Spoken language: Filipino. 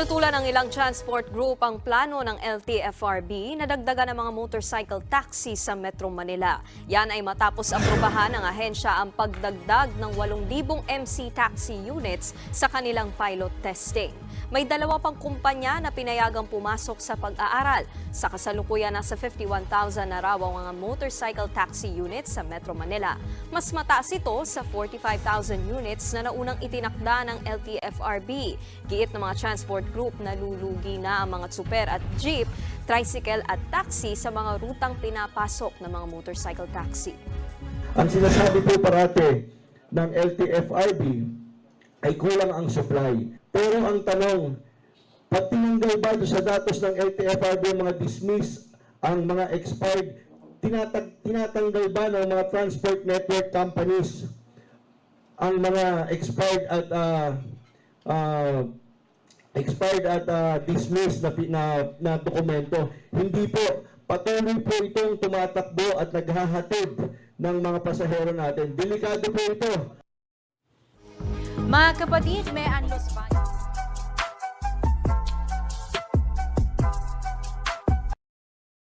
Pinutulan ng ilang transport group ang plano ng LTFRB na dagdagan ng mga motorcycle taxi sa Metro Manila. Yan ay matapos aprobahan ng ahensya ang pagdagdag ng 8,000 MC taxi units sa kanilang pilot testing. May dalawa pang kumpanya na pinayagang pumasok sa pag-aaral. Sa kasalukuyan, nasa 51,000 na raw ang mga motorcycle taxi units sa Metro Manila. Mas mataas ito sa 45,000 units na naunang itinakda ng LTFRB. Giit ng mga transport group na lulugi na ang mga super at jeep, tricycle at taxi sa mga rutang pinapasok ng mga motorcycle taxi. Ang sinasabi po parate ng LTFRB ay kulang ang supply. Pero ang tanong, pag tinanggal ba sa datos ng LTFRB mga dismiss, ang mga expired, tinatag, tinatanggal ba ng mga transport network companies ang mga expired at ah, ah, expired at ah, dismissed na, na, na dokumento. Hindi po. Patuloy po itong tumatakbo at naghahatid ng mga pasahero natin. Delikado po ito. Mga kapatid, may anlos ba?